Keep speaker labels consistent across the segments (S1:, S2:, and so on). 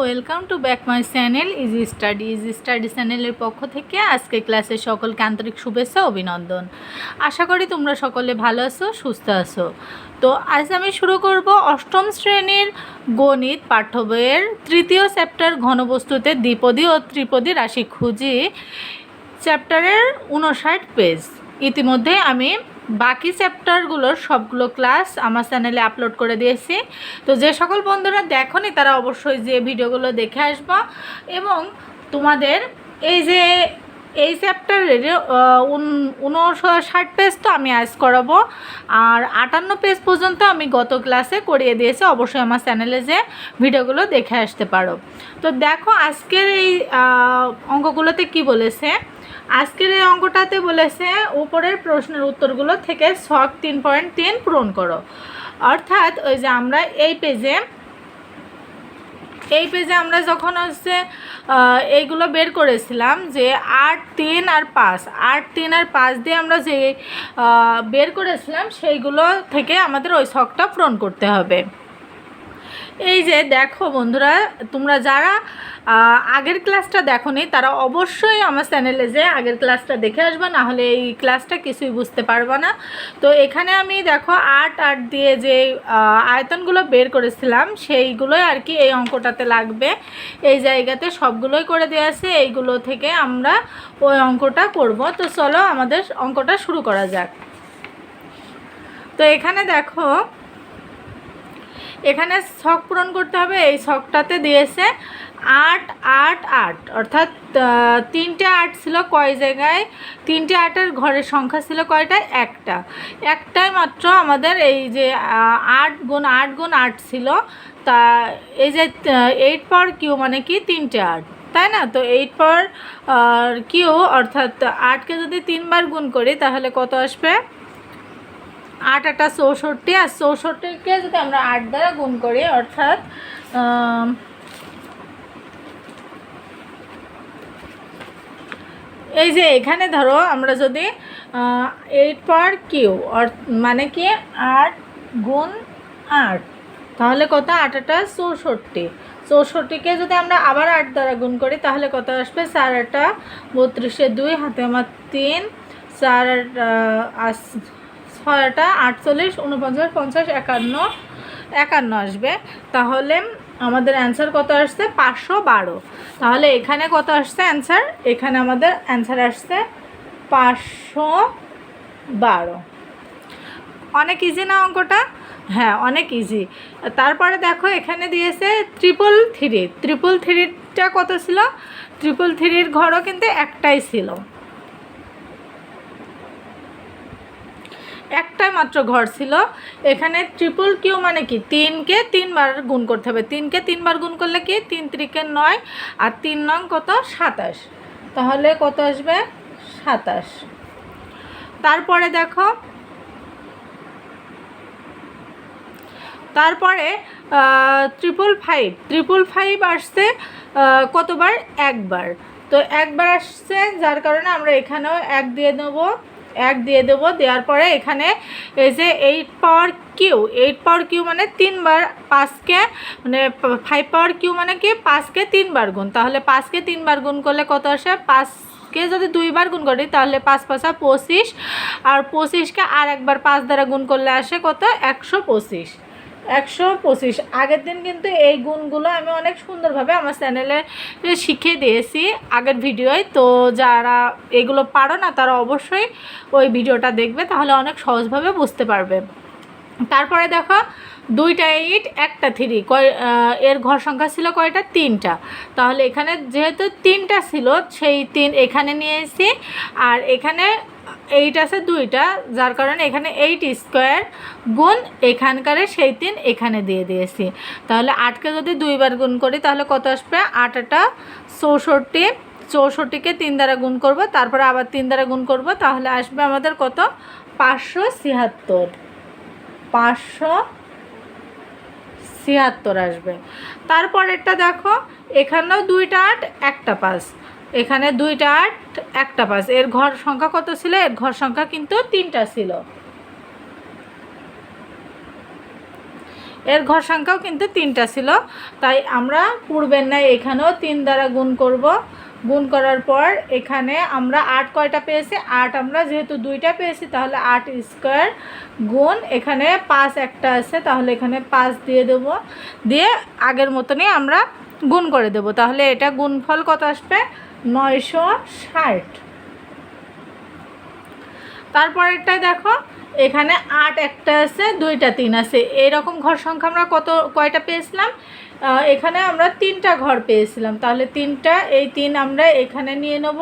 S1: Welcome to back my channel easy study easy study চ্যানেলের পক্ষ থেকে আজকে ক্লাসের সকলকে আন্তরিক শুভেচ্ছা অভিনন্দন। আশা করি তোমরা সকলে ভালো আছো, সুস্থ আছো। তো আজ আমি শুরু করব অষ্টম শ্রেণির গণিত পাঠ্য বইয়ের তৃতীয় চ্যাপ্টার ঘনবস্তুতে দ্বিপদী ও ত্রিপদী রাশি খুঁজি। চ্যাপ্টারের উনষাট পেজ ইতিমধ্যে আমি বাকি চ্যাপ্টারগুলোর সবগুলো ক্লাস আমার চ্যানেলে আপলোড করে দিয়েছি। তো যে সকল বন্ধুরা দেখনি, তারা অবশ্যই যে ভিডিওগুলো দেখে আসবা। এবং তোমাদের এই যে এই চ্যাপ্টারের উনষাট পেজ তো আমি আজ করাবো। আর আটান্ন পেজ পর্যন্ত আমি গত ক্লাসে করিয়ে দিয়েছি। অবশ্যই আমার চ্যানেলে যে ভিডিওগুলো দেখে আসতে পারো। তো দেখো আজকের এই অঙ্কগুলোতে কি বলেছে? আজকের এই অঙ্কটাতে বলেছে উপরের প্রশ্নের উত্তরগুলো থেকে ছক তিন পয়েন্ট তিন পূরণ করো। অর্থাৎ ওই যে আমরা এই পেজে এই পেজে আমরা যখন হচ্ছে এইগুলো বের করেছিলাম যে আট, তিন আর পাঁচ, আট, তিন আর পাঁচ দিয়ে আমরা যে বের করেছিলাম সেইগুলো থেকে আমাদের ওই ছকটা পূরণ করতে হবে। এই যে দেখো বন্ধুরা, তোমরা যারা আগের ক্লাসটা দেখো নি তারা অবশ্যই আমার চ্যানেলে যে আগের ক্লাসটা দেখে আসবে, না হলে এই ক্লাসটা কিছুই বুঝতে পারবে না। তো এখানে আমি দেখো আট আট দিয়ে যে আয়তনগুলো বের করেছিলাম, সেইগুলোই আর কি এই অঙ্কটাতে লাগবে। এই জায়গাতে সবগুলোই করে দেওয়া আছে, এইগুলো থেকে আমরা ওই অঙ্কটা করব। তো চলো আমাদের অঙ্কটা শুরু করা যাক। তো এখানে দেখো এখানে শখ পূরণ করতে হবে, এই শখটাতে দিয়েছে আট আট আট। অর্থাৎ তিনটে আট ছিল কয় জায়গায়? তিনটে আটের ঘরের সংখ্যা ছিল কয়টা? একটা। একটাই মাত্র আমাদের এই যে আট গুণ আট গুণ আট ছিল। তা এই যে এইট পাওয়ার কিউ মানে কি? তিনটে আট। তাই না? তো এইট পাওয়ার কিউ অর্থাৎ আটকে যদি তিনবার গুণ করি, তাহলে কত আসবে? আট আটা চৌষট্টি আর চৌষট্টিকে যদি আমরা আট দ্বারা গুণ করি অর্থাৎ এই যে এখানে ধরো আমরা যদি এইট পার কিউ মানে কি? আট গুণ আট তাহলে কত? আট আটা চৌষট্টি। চৌষট্টিকে যদি আমরা আবার আট দ্বারা গুণ করি তাহলে কত আসবে? চার আটা বত্রিশে দুই হাতে আমার তিন চার আট, ছয়টা, আটচল্লিশ, উনপঞ্চাশ, পঞ্চাশ, একান্ন একান্ন আসবে। তাহলে আমাদের অ্যান্সার কত আসছে? পাঁচশো বারো। তাহলে এখানে কত আসছে অ্যান্সার এখানে আমাদের অ্যান্সার আসছে পাঁচশো বারো। অনেক ইজি না অঙ্কটা? হ্যাঁ অনেক ইজি তারপরে দেখো, এখানে দিয়েছে ট্রিপল থ্রি ট্রিপল থ্রিটা কত ছিল? ট্রিপল থ্রির ঘরও কিন্তু একটাই ছিল। একটাই মাত্র ঘর ছিল। এখানে ট্রিপল কিউ মানে কি? তিনকে তিনবার গুণ করতে হবে। তিনকে তিনবার গুণ করলে কি? তিন ত্রিকে নয় আর তিন নং কত? সাতাশ। তাহলে কত আসবে? সাতাশ। তারপরে দেখো, তারপরে ট্রিপল ফাইভ ট্রিপল ফাইভ আসছে কতবার? একবার। তো একবার আসছে, যার কারণে আমরা এখানেও এক দিয়ে দেবো। এক দিয়ে দেবো, দেওয়ার পরে এখানে এই যে eight power cube eight power cube মানে তিনবার পাঁচকে মানে ফাইভ পাওয়ার কিউ মানে কি? পাঁচকে তিনবার গুণ। তাহলে পাঁচকে তিনবার গুণ করলে কত আসে? পাঁচ কে যদি দুইবার গুণ করি, তাহলে পাঁচ পাঁচা পঁচিশ। আর পঁচিশকে আর একবার পাঁচ দ্বারা গুণ করলে আসে কত? একশো পঁচিশ। একশো পঁচিশ। আগের দিন কিন্তু এই গুণগুলো আমি অনেক সুন্দরভাবে আমার চ্যানেলে শিখিয়ে দিয়েছি আগের ভিডিওয়। তো যারা এগুলো পারো না, তারা অবশ্যই ওই ভিডিওটা দেখবে, তাহলে অনেক সহজভাবে বুঝতে পারবে। তারপরে দেখো, দুইটা এইট একটা থ্রি। কয় এর ঘর সংখ্যা ছিল কয়টা? তিনটা। তাহলে এখানে যেহেতু তিনটা ছিল, সেই তিন এখানে নিয়ে এসেছি আর এখানে এইট আছে দুইটা, যার কারণে এখানে এইট স্কোয়ার গুণ এখানকারে সেই তিন এখানে দিয়ে দিয়েছি। তাহলে আটকে যদি দুইবার গুণ করি, তাহলে কত আসবে? আট আটা চৌষট্টি। চৌষট্টিকে তিন দ্বারা গুণ করব, তারপরে আবার তিন দ্বারা গুণ করব, তাহলে আসবে আমাদের কত? পাঁচশো ছিয়াত্তর। পাঁচশো ছিয়াত্তর আসবে। তারপরেরটা দেখো, এখানেও দুইটা আট, একটা পাঁচ। এখানে দুইটা আট একটা পাঁচ এর ঘর সংখ্যা কত ছিল? এর ঘর সংখ্যা কিন্তু তিনটা ছিল। এর ঘর সংখ্যাও কিন্তু তিনটা ছিল। তাই আমরা পূর্বের ন্যায় এখানেও তিন দ্বারা গুণ করব। গুণ করার পর এখানে আমরা আট কয়টা পেয়েছি? আট আমরা যেহেতু দুইটা পেয়েছি, তাহলে আট স্কোয়ার গুণ এখানে পাঁচ একটা আছে, তাহলে এখানে পাঁচ দিয়ে দেবো। দিয়ে আগের মতনই আমরা গুণ করে দেবো। তাহলে এটা গুণফল কত আসবে? নয়শো ষাট। তারপরেরটাই দেখো, এখানে আট একটা আছে, দুইটা তিন আছে। এরকম ঘর সংখ্যা আমরা কত, কয়টা পেয়েছিলাম? এখানে আমরা তিনটা ঘর পেয়েছিলাম। তাহলে তিনটা, এই তিন আমরা এখানে নিয়ে নেব।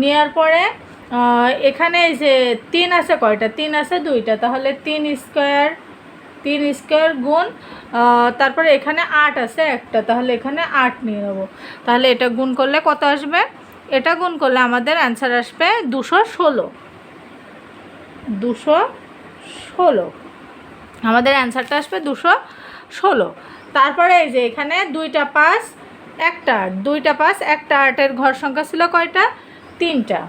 S1: নেওয়ার পরে এখানে এই যে তিন আছে কয়টা? তিন আছে দুইটা। তাহলে তিন স্কোয়ার তিন স্কোয়ার গুণ তারপরে এখানে আট আছে একটা, তাহলে এখানে আট নিয়ে নেব। তাহলে এটা গুণ করলে কত আসবে? এটা গুণ করলে আমাদের অ্যান্সার আসবে দুশো ষোলো। দুশো ষোলো। আমাদের অ্যান্সারটা আসবে দুশো ষোলো। তারপরে এই যে এখানে দুইটা পাস একটা আট। দুইটা পাস একটা আটের ঘর সংখ্যা ছিল কয়টা? তিনটা।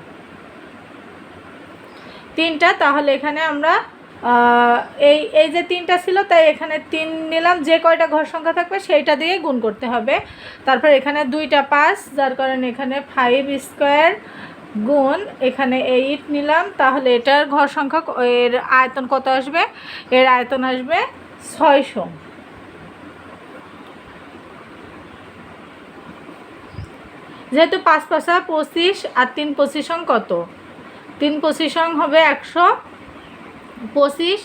S1: তিনটা, তাহলে এখানে আমরা এই এই যে তিনটা ছিল, তাই এখানে তিন নিলাম। যে কয়টা ঘর সংখ্যা থাকবে সেইটা দিয়ে গুণ করতে হবে। তারপর এখানে দুইটা পাঁচ, যার কারণে এখানে ফাইভ স্কোয়ার গুণ এখানে এইট নিলাম। তাহলে এটার ঘর সংখ্যা এর আয়তন কত আসবে? এর আয়তন আসবে ছয়শো। যেহেতু পাঁচ পাঁচা পঁচিশ আর তিন পঁচিশং কত? তিন পঁচিশং হবে একশো। পঁচিশ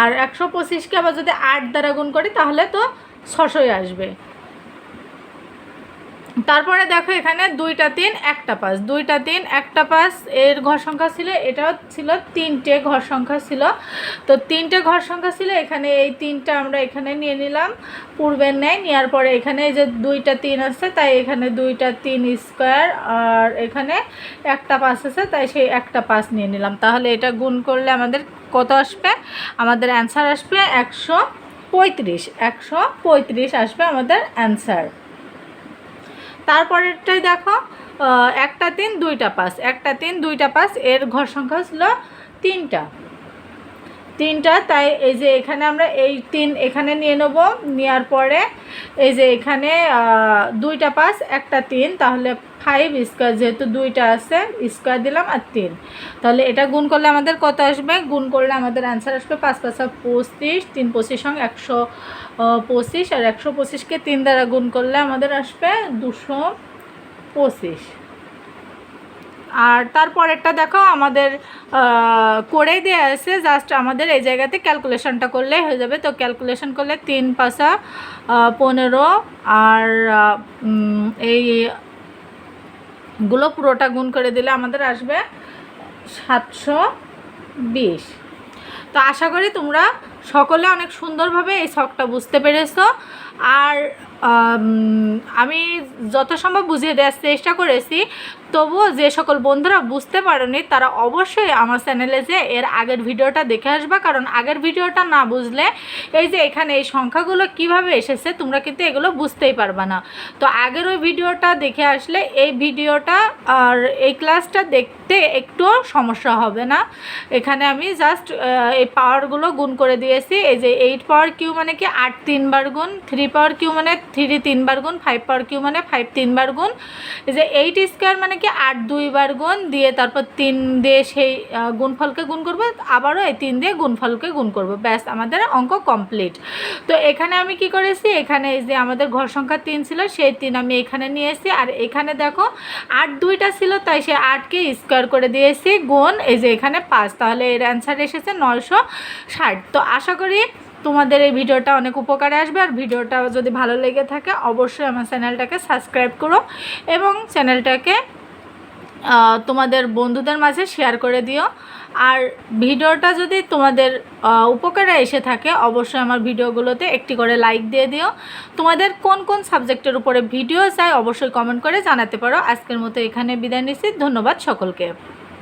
S1: আর একশো পঁচিশকে আবার যদি আট দ্বারা গুণ করি তাহলে তো ছশোই আসবে। তারপরে দেখো এখানে দুইটা তিন, একটা পাঁচ। দুইটা তিন, একটা পাঁচ, এর ঘর সংখ্যা ছিল, এটাও ছিল তিনটে ঘর সংখ্যা ছিল। তো তিনটে ঘর সংখ্যা ছিল, এখানে এই তিনটা আমরা এখানে নিয়ে নিলাম, পূর্বের নেয় নেওয়ার পরে এখানে এই যে দুইটা তিন আছে, তাই এখানে দুইটা তিন স্কোয়ার আর এখানে একটা পাঁচ আছে, তাই সেই একটা পাঁচ নিয়ে নিলাম। তাহলে এটা গুণ করলে আমাদের কত আসবে? আমাদের অ্যান্সার আসবে একশো পঁয়ত্রিশ। একশো পঁয়ত্রিশ আসবে আমাদের অ্যান্সার তারপরেরটাই দেখো একটা তিন, দুইটা পাঁচ। একটা তিন, দুইটা পাঁচ, এর ঘর সংখ্যা ছিল তিনটা। তিনটা, তাই এই যে এখানে আমরা এই তিন এখানে নিয়ে নেব। নেওয়ার পরে এই যে এখানে দুইটা পাঁচ, একটা তিন, তাহলে ফাইভ স্কোয়ার যেহেতু দুইটা আছে স্কোয়ার দিলাম আর তিন। তাহলে এটা গুণ করলে আমাদের কত আসবে? গুণ করলে আমাদের অ্যান্সার আসবে পাঁচ পাঁচ পঁচিশ, তিন পঁচিশ সঙ্গে একশো পঁচিশ আর একশো পঁচিশকে তিন দ্বারা গুণ করলে আমাদের আসবে দুশো পঁচিশ। আর তারপরেরটা দেখো, আমাদের করেই দেওয়া আছে জাস্ট আমাদের এই জায়গাতে ক্যালকুলেশনটা করলে হয়ে যাবে। তো ক্যালকুলেশন করলে তিন পাশা পনেরো আর এই গুলো পুরোটা গুণ করে দিলে আমাদের আসবে সাতশো বিশ। তো আশা করি তোমরা সকলে অনেক সুন্দরভাবে এই শখটা বুঝতে পেরেছ। আর, আমি যত সম্ভব বুঝিয়ে দেওয়ার চেষ্টা করেছি, তবুও যে সকল বন্ধুরা বুঝতে পারেনি, তারা অবশ্যই আমার চ্যানেলে যে এর আগের ভিডিওটা দেখে আসবা, কারণ আগের ভিডিওটা না বুঝলে এই যে এখানে এই সংখ্যাগুলো কীভাবে এসেছে, তোমরা কিন্তু এগুলো বুঝতেই পারবা না। তো আগের ওই ভিডিওটা দেখে আসলে এই ভিডিওটা আর এই ক্লাসটা দেখতে একটুও সমস্যা হবে না। এখানে আমি জাস্ট এই পাওয়ারগুলো গুণ করে দিয়েছি এই যে এইট পাওয়ার কিউ মানে কি আট তিনবার গুণ থ্রি পাওয়ার কিউ মানে থ্রি তিনবার গুণ ফাইভ পাওয়ার কিউ মানে ফাইভ তিনবার গুণ। এই যে এইট স্কোয়ার মানে কি আট দুইবার গুণ, দিয়ে তারপর তিন দিয়ে সেই গুণফলকে গুণ করব, আবারও এই তিন দিয়ে গুণফলকে গুণ করব। ব্যাস, আমাদের অঙ্ক কমপ্লিট তো এখানে আমি কি করেছি, এখানে এই যে আমাদের ঘর সংখ্যা তিন ছিল, সেই তিন আমি এখানে নিয়ে এসেছি। আর এখানে দেখো, আট দুইটা ছিল, তাই সে আটকে স্কোয়ার করে দিয়েছি, গুণ, এই যে এখানে পাঁচ। তাহলে এর অ্যান্সার এসেছে নয়শো ষাট। তো আশা করি তোমাদের এই ভিডিওটা অনেক উপকারে আসবে। আর ভিডিওটা যদি ভালো লেগে থাকে, অবশ্যই আমার চ্যানেলটাকে সাবস্ক্রাইব করো এবং চ্যানেলটাকে তোমাদের বন্ধুদের মাঝে শেয়ার করে দিও। আর ভিডিওটা যদি তোমাদের উপকারে এসে থাকে, অবশ্যই আমার ভিডিওগুলোতে একটি করে লাইক দিয়ে দিও। তোমাদের কোন কোন সাবজেক্টের উপরে ভিডিও চাই, অবশ্যই কমেন্ট করে জানাতে পারো। আজকের মতো এখানে বিদায় নিচ্ছি। ধন্যবাদ সকলকে।